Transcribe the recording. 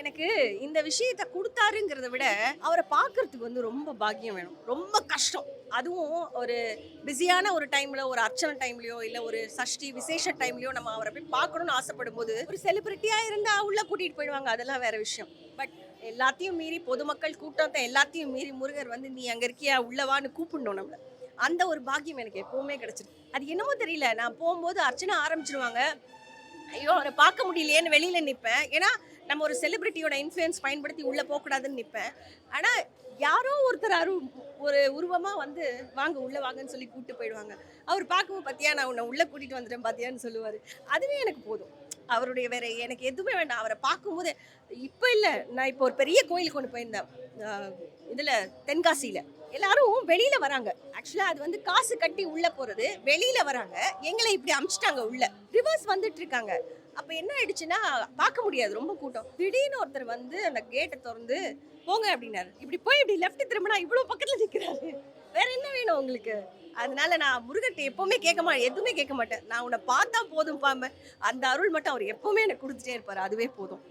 எனக்கு இந்த விஷயத்த கொடுத்தாருங்கிறத விட அவரை பார்க்கறதுக்கு வந்து ரொம்ப பாக்கியம் வேணும். ரொம்ப கஷ்டம். அதுவும் ஒரு பிஸியான ஒரு டைம்ல ஒரு அர்ச்சனை டைம்லயோ இல்ல ஒரு சஷ்டி விசேஷ டைம்லயோ நம்ம அவரை போய் பார்க்கணும்னு ஆசைப்படும் போது ஒரு செலிபிரிட்டியா இருந்தா உள்ள கூட்டிட்டு போயிடுவாங்க. அதெல்லாம் வேற விஷயம். பட் எல்லாத்தையும் மீறி பொதுமக்கள் கூட்டத்தை எல்லாத்தையும் மீறி முருகர் வந்து நீ அங்க இருக்கியா? உள்ளவான்னு கூப்பிடணும் நம்மள. அந்த ஒரு பாக்கியம் எனக்கு எப்பவுமே கிடைச்சிருக்கு. அது என்னமோ தெரியல. நான் போகும்போது அர்ச்சனை ஆரம்பிச்சிருவாங்க. ஐயோ அவரை பார்க்க முடியலையேன்னு வெளியில நிற்பேன் ஏன்னா நம்ம ஒரு செலிபிரிட்டியோட இன்ஃப்ளூயன்ஸ் பயன்படுத்தி உள்ளே போகக்கூடாதுன்னு நிற்பேன் ஆனால் யாரோ ஒருத்தர் அரு ஒரு உருவமாக வந்து வாங்க உள்ளே வாங்கன்னு சொல்லி கூப்பிட்டு போயிடுவாங்க. அவர் பார்க்கும்போது பார்த்தியா நான் உன்னை உள்ளே கூட்டிகிட்டு வந்துட்டேன் பார்த்தியான்னு சொல்லுவார். அதுவே எனக்கு போதும். அவருடைய வேற எனக்கு எதுவுமே வேண்டாம். அவரை பார்க்கும்போது இப்போ இல்லை நான் இப்போ ஒரு பெரிய கோயிலுக்கு கொண்டு போயிருந்தேன். இதில் தென்காசியில். எல்லாரும் வெளியில வராங்க. ஆக்சுவலாக அது வந்து காசு கட்டி உள்ள போறது வெளியில வராங்க. எங்களை இப்படி அமிச்சிட்டாங்க உள்ள. ரிவர்ஸ் வந்துட்டு இருக்காங்க. என்ன ஆயிடுச்சுன்னா பார்க்க முடியாது ரொம்ப கூட்டம். திடீர்னு ஒருத்தர் வந்து அந்த கேட்டை திறந்து போங்க அப்படின்னாரு. இப்படி போய் இப்படி லெஃப்ட் திரும்பினா இவ்வளோ பக்கத்தில் நிற்கிறாரு வேற என்ன வேணும் உங்களுக்கு? அதனால நான் முருகர்ட்ட எப்பவுமே கேட்க மாட்டேன் எதுவுமே கேட்க மாட்டேன். நான் உன்னை பார்த்தா போதும் பாம்ப அந்த அருள் மட்டும் அவர் எப்பவுமே எனக்கு கொடுத்துட்டே இருப்பார். அதுவே போதும்.